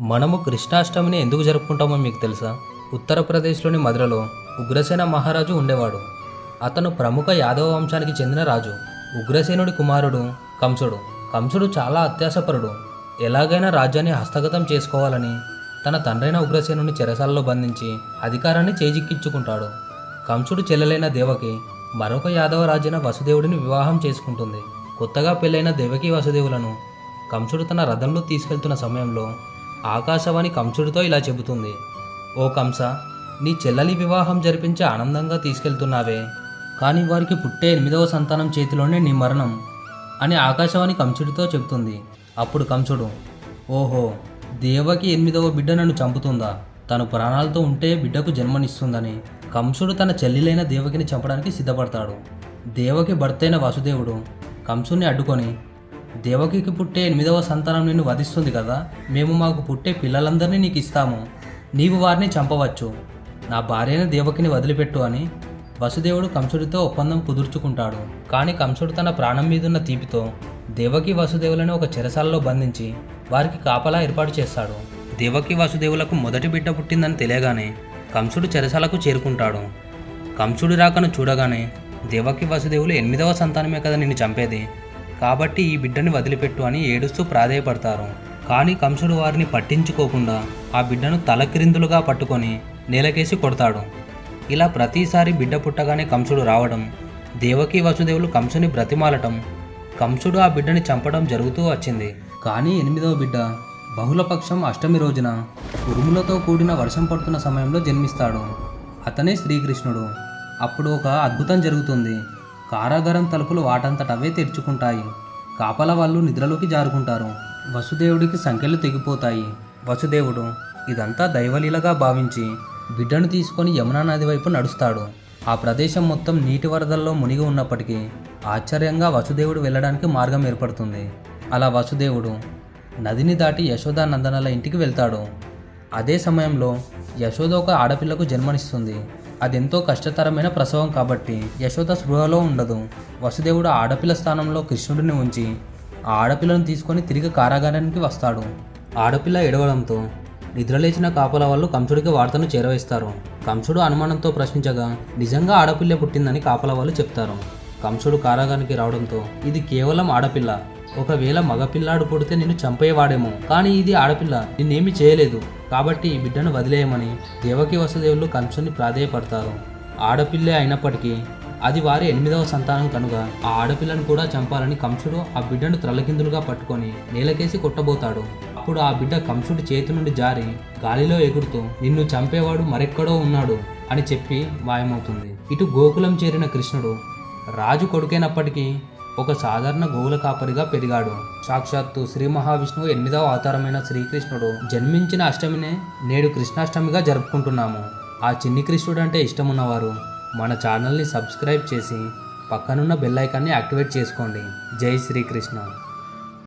మనము కృష్ణాష్టమిని ఎందుకు జరుపుకుంటామో మీకు తెలుసా? ఉత్తరప్రదేశ్లోని మధురలో ఉగ్రసేన మహారాజు ఉండేవాడు. అతను ప్రముఖ యాదవ వంశానికి చెందిన రాజు. ఉగ్రసేనుడి కుమారుడు కంసుడు. కంసుడు చాలా అత్యాసపరుడు. ఎలాగైనా రాజ్యాన్ని హస్తగతం చేసుకోవాలని తన తండ్రైన ఉగ్రసేనుని చెరసాలలో బంధించి అధికారాన్ని చేజిక్కించుకుంటాడు. కంసుడు చెల్లెలైన దేవకి మరొక యాదవ రాజైన వసుదేవుడిని వివాహం చేసుకుంటుంది. కొత్తగా పెళ్ళైన దేవకి వసుదేవులను కంసుడు తన రథంలో తీసుకెళ్తున్న సమయంలో ఆకాశవాణి కంసుడితో ఇలా చెబుతుంది. ఓ కంస నీ చెల్లెలి వివాహం జరిపించి ఆనందంగా తీసుకెళ్తున్నావే. కానీ వారికి పుట్టే ఎనిమిదవ సంతానం చేతిలోనే నీ మరణం అని ఆకాశవాణి కంసుడితో చెబుతుంది. అప్పుడు కంసుడు ఓహో దేవకి ఎనిమిదవ బిడ్డ నన్ను చంపుతుందా? తను ప్రాణాలతో ఉంటే బిడ్డకు జన్మనిస్తుందని. కంసుడు తన చెల్లిలైన దేవకిని చంపడానికి సిద్ధపడతాడు. దేవకి భర్తైన వాసుదేవుడు కంసుని అడ్డుకొని దేవకికి పుట్టే ఎనిమిదవ సంతానం నిన్ను వధిస్తుంది కదా. మేము మాకు పుట్టే పిల్లలందరినీ నీకు ఇస్తాము. నీవు వారిని చంపవచ్చు. నా భార్యను దేవకిని వదిలిపెట్టు అని వసుదేవుడు కంసుడితో ఒప్పందం కుదుర్చుకుంటాడు. కానీ కంసుడు తన ప్రాణం మీదున్న తీపితో దేవకి వసుదేవులను ఒక చెరసాలలో బంధించి వారికి కాపలా ఏర్పాటు చేస్తాడు. దేవకి వసుదేవులకు మొదటి బిడ్డ పుట్టిందని తెలియగానే కంసుడు చెరసాలకు చేరుకుంటాడు. కంసుడి రాకను చూడగానే దేవకి వసుదేవులు ఎనిమిదవ సంతానమే కదా నిన్ను చంపేది? కాబట్టి ఈ బిడ్డని వదిలిపెట్టు అని ఏడుస్తూ ప్రాధేయపడతారు. కానీ కంసుడు వారిని పట్టించుకోకుండా ఆ బిడ్డను తలక్రిందులుగా పట్టుకొని నేలకేసి కొడతాడు. ఇలా ప్రతిసారి బిడ్డ పుట్టగానే కంసుడు రావడం దేవకి వసుదేవులు కంసుని బ్రతిమాలటం కంసుడు ఆ బిడ్డని చంపడం జరుగుతూ వచ్చింది. కానీ ఎనిమిదవ బిడ్డ బహుళపక్షం అష్టమి రోజున ఉరుములతో కూడిన వర్షం పడుతున్న సమయంలో జన్మిస్తాడు. అతనే శ్రీకృష్ణుడు. అప్పుడు ఒక అద్భుతం జరుగుతుంది. కారాగారం తలుపులు వాటంతట అవే తెరుచుకుంటాయి. కాపల వాళ్ళు నిద్రలోకి జారుకుంటారు. వసుదేవుడికి సంఖ్యలు తెగిపోతాయి. వసుదేవుడు ఇదంతా దైవలీలగా భావించి బిడ్డను తీసుకొని యమునా నది వైపు నడుస్తాడు. ఆ ప్రదేశం మొత్తం నీటి వరదల్లో మునిగి ఉన్నప్పటికీ ఆశ్చర్యంగా వసుదేవుడు వెళ్ళడానికి మార్గం ఏర్పడుతుంది. అలా వసుదేవుడు నదిని దాటి యశోదా నందనల ఇంటికి వెళ్తాడు. అదే సమయంలో యశోద ఒక ఆడపిల్లకు జన్మనిస్తుంది. అదెంతో కష్టతరమైన ప్రసవం కాబట్టి యశోద స్పృహలో ఉండదు. వసుదేవుడు ఆడపిల్ల స్థానంలో కృష్ణుడిని ఉంచి ఆ ఆడపిల్లను తీసుకొని తిరిగి కారాగారానికి వస్తాడు. ఆడపిల్ల ఎడవడంతో నిద్రలేచిన కాపల వాళ్ళు కంసుడికి వార్తను చేరవేస్తారు. కంసుడు అనుమానంతో ప్రశ్నించగా నిజంగా ఆడపిల్ల పుట్టిందని కాపల వాళ్ళు చెప్తారు కంసుడు కారాగానికి రావడంతో ఇది కేవలం ఆడపిల్ల. ఒకవేళ మగపిల్లాడు పుడితే నిన్ను చంపేవాడేమో. కానీ ఇది ఆడపిల్ల. నిన్నేమి చేయలేదు. కాబట్టి ఈ బిడ్డను వదిలేయమని దేవకి వసుదేవులు కంసుని ప్రాధేయపడతారు. ఆడపిల్లే అయినప్పటికీ అది వారి ఎనిమిదవ సంతానం కనుక ఆ ఆడపిల్లను కూడా చంపాలని కంసుడు ఆ బిడ్డను త్రలకిందులుగా పట్టుకొని నేలకేసి కొట్టబోతాడు. అప్పుడు ఆ బిడ్డ కంసుడి చేతి నుండి జారి గాలిలో ఎగురుతూ నిన్ను చంపేవాడు మరెక్కడో ఉన్నాడు అని చెప్పి మాయమవుతుంది ఇటు గోకులం చేరిన కృష్ణుడు రాజు కొడుకైనప్పటికీ ఒక సాధారణ గోవుల కాపరిగా పెరిగాడు. సాక్షాత్తు శ్రీ మహావిష్ణువు ఎనిమిదవ అవతారమైన శ్రీకృష్ణుడు. జన్మించిన అష్టమినే నేడు కృష్ణాష్టమిగా జరుపుకుంటున్నాము. ఆ చిన్ని కృష్ణుడు అంటే ఇష్టమున్నవారు. మన ఛానల్ని సబ్స్క్రైబ్ చేసి పక్కనున్న బెల్ ఐకాన్ని యాక్టివేట్ చేసుకోండి. జై శ్రీకృష్ణ.